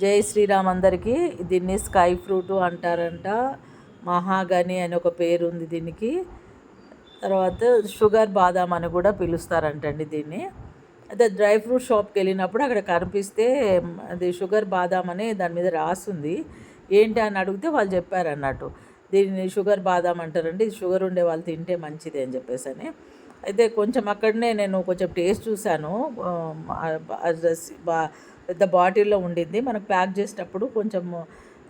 జై శ్రీరామ్ అందరికీ. దీన్ని స్కై ఫ్రూట్ అంటారంట. మహాగని అని ఒక పేరు ఉంది దీనికి. తర్వాత షుగర్ బాదాం అని కూడా పిలుస్తారంటండి దీన్ని. అయితే డ్రై ఫ్రూట్ షాప్కి వెళ్ళినప్పుడు అక్కడ కనిపిస్తే అది షుగర్ బాదాం అని దాని మీద రాసింది. ఏంటి అని అడిగితే వాళ్ళు చెప్పారు అన్నట్టు దీన్ని షుగర్ బాదాం అంటారండి. ఇది షుగర్ ఉండే వాళ్ళు తింటే మంచిది అని చెప్పేసి అని అయితే కొంచెం అక్కడనే నేను కొంచెం టేస్ట్ చూశాను. బా పెద్ద బాటిల్లో ఉండింది. మనకు ప్యాక్ చేసేటప్పుడు కొంచెం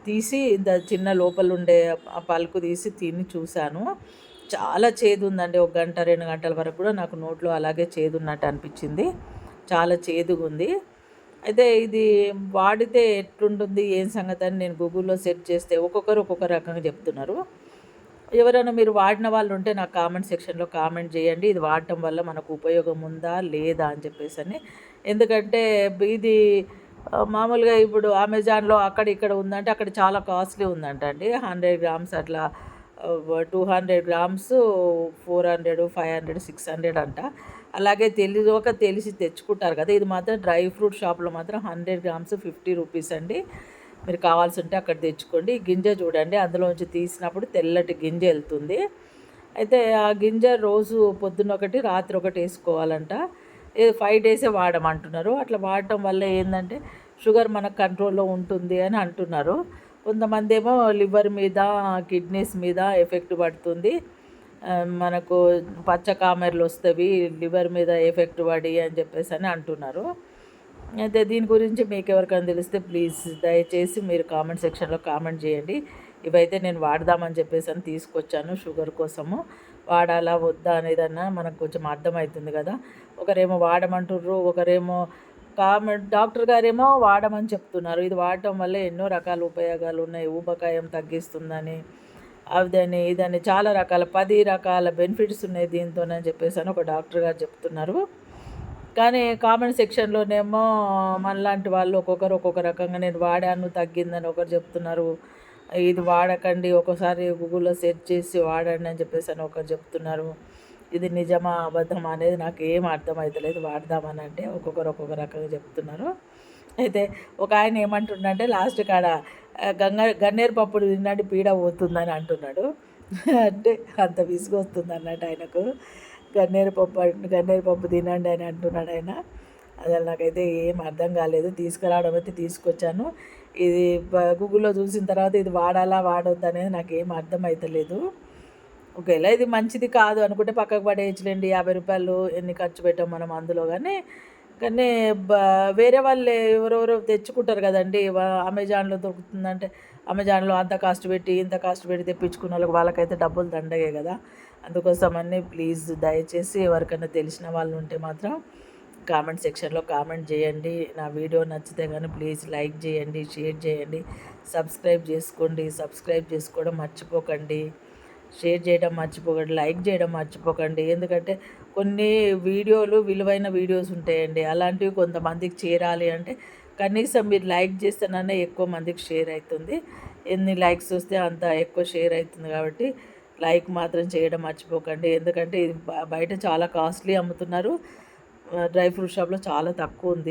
తీసి ఇంత చిన్న లోపల ఉండే ఆ పలుకు తీసి తిని చూశాను. చాలా చేదు ఉందండి ఒక గంట రెండు గంటల వరకు కూడా నాకు నోట్లో అలాగే చేదు ఉన్నట్టు అనిపించింది. చాలా చేదుగా ఉంది అయితే ఇది వాడితే ఎట్లుంటుంది ఏం సంగతి అని నేను గూగుల్లో సెర్చ్ చేస్తే ఒక్కొక్కరు ఒక్కొక్క రకంగా చెప్తున్నారు. ఎవరైనా మీరు వాడిన వాళ్ళు ఉంటే నాకు కామెంట్ సెక్షన్లో కామెంట్ చేయండి. ఇది వాడటం వల్ల మనకు ఉపయోగం ఉందా లేదా అని చెప్పేసి అని. ఎందుకంటే ఇది మామూలుగా ఇప్పుడు అమెజాన్లో అక్కడ ఇక్కడ ఉందంటే అక్కడ చాలా కాస్ట్లీ ఉందంట అండి హండ్రెడ్ గ్రామ్స్ అట్లా two hundred grams four hundred five hundred six hundred అంట. అలాగే తెలియక తెలిసి తెచ్చుకుంటారు కదా. ఇది మాత్రం డ్రై ఫ్రూట్ షాప్లో మాత్రం హండ్రెడ్ గ్రామ్స్ ఫిఫ్టీ రూపీస్ అండి. మీరు కావాల్సి ఉంటే అక్కడ తెచ్చుకోండి. గింజ చూడండి అందులోంచి తీసినప్పుడు తెల్లటి గింజ వెళ్తుంది. అయితే ఆ గింజ రోజు పొద్దున్న ఒకటి రాత్రి ఒకటి వేసుకోవాలంట. ఏదో ఫైవ్ డేసే వాడమంటున్నారు. అట్లా వాడటం వల్ల ఏంటంటే షుగర్ మనకు కంట్రోల్లో ఉంటుంది అని అంటున్నారు. కొంతమంది ఏమో లివర్ మీద కిడ్నీస్ మీద ఎఫెక్ట్ పడుతుంది. మనకు పచ్చ కామెర్లు వస్తవి లివర్ మీద ఎఫెక్ట్ పడి అని చెప్పేసి అని అంటున్నారు. అయితే దీని గురించి మీకు ఎవరికైనా తెలిస్తే ప్లీజ్ దయచేసి మీరు కామెంట్ సెక్షన్లో కామెంట్ చేయండి. ఇవైతే నేను వాడదామని చెప్పేసి అని తీసుకొచ్చాను షుగర్ కోసము. వాడాలా వద్దా అనేదన్నా మనకు కొంచెం అర్థమవుతుంది కదా. ఒకరేమో వాడమంటుర్రు ఒకరేమో కామెంట్ డాక్టర్ గారేమో వాడమని చెప్తున్నారు. ఇది వాడటం వల్ల ఎన్నో రకాల ఉపయోగాలు ఉన్నాయి. ఊబకాయం తగ్గిస్తుందని అదని ఇదని చాలా రకాల పది రకాల బెనిఫిట్స్ ఉన్నాయి దీంతోనని చెప్పేసి అని ఒక డాక్టర్ గారు చెప్తున్నారు. కానీ కామెంట్ సెక్షన్లోనేమో మనలాంటి వాళ్ళు ఒక్కొక్కరు ఒక్కొక్క రకంగా నేను వాడాను తగ్గిందని ఒకరు చెప్తున్నారు. ఇది వాడకండి ఒకసారి గూగుల్లో సెర్చ్ చేసి వాడండి అని చెప్పేసి అని ఒకరు చెప్తున్నారు. ఇది నిజమా అబద్ధమా అనేది నాకు ఏం అర్థమవుతలేదు వాడదామని అంటే ఒక్కొక్కరు ఒక్కొక్క రకంగా చెప్తున్నారు. అయితే ఒక ఆయన ఏమంటుండంటే లాస్ట్ కాడ గంగ గన్నేరు పప్పుడు తిన్నాడు పీడ పోతుందని అంటున్నాడు. అంటే అంత విసుగొస్తుంది అన్నట్టు ఆయనకు. గన్నేరు పప్పు గన్నేరు పప్పు తినండి అని అంటున్నాడు ఆయన. అసలు నాకైతే ఏం అర్థం కాలేదు. తీసుకురావడం అయితే తీసుకొచ్చాను. ఇది గూగుల్లో చూసిన తర్వాత ఇది వాడాలా వాడొద్దు అనేది నాకు ఏం అర్థం అవుతలేదు ఒకవేళ ఇది మంచిది కాదు అనుకుంటే పక్కకు పడేయచ్చులేండి. యాభై రూపాయలు ఎన్ని ఖర్చు పెట్టాం మనం అందులో కానీ కానీ వేరే వాళ్ళు ఎవరెవరో తెచ్చుకుంటారు కదండి. అమెజాన్లో దొరుకుతుందంటే అమెజాన్లో అంత కాస్ట్ పెట్టి ఇంత కాస్ట్ పెట్టి తెప్పించుకున్న వాళ్ళకి వాళ్ళకైతే డబ్బులు దండగే కదా. అందుకోసమని ప్లీజ్ దయచేసి ఎవరికైనా తెలిసిన వాళ్ళు ఉంటే మాత్రం కామెంట్ సెక్షన్లో కామెంట్ చేయండి. నా వీడియో నచ్చితే కానీ ప్లీజ్ లైక్ చేయండి షేర్ చేయండి సబ్స్క్రైబ్ చేసుకోండి. సబ్స్క్రైబ్ చేసుకోవడం మర్చిపోకండి. షేర్ చేయడం మర్చిపోకండి లైక్ చేయడం మర్చిపోకండి. ఎందుకంటే కొన్ని వీడియోలు విలువైన వీడియోస్ ఉంటాయండి. అలాంటివి కొంతమందికి చేరాలి అంటే కనీసం మీరు లైక్ చేస్తేనన్నా ఎక్కువ మందికి షేర్ అవుతుంది ఎన్ని లైక్స్ వస్తే అంత ఎక్కువ షేర్ అవుతుంది కాబట్టి లైక్ మాత్రం చేయడం మర్చిపోకండి. ఎందుకంటే ఇది బయట చాలా కాస్ట్లీ అమ్ముతున్నారు. డ్రై ఫ్రూట్ షాప్లో చాలా తక్కువ ఉంది.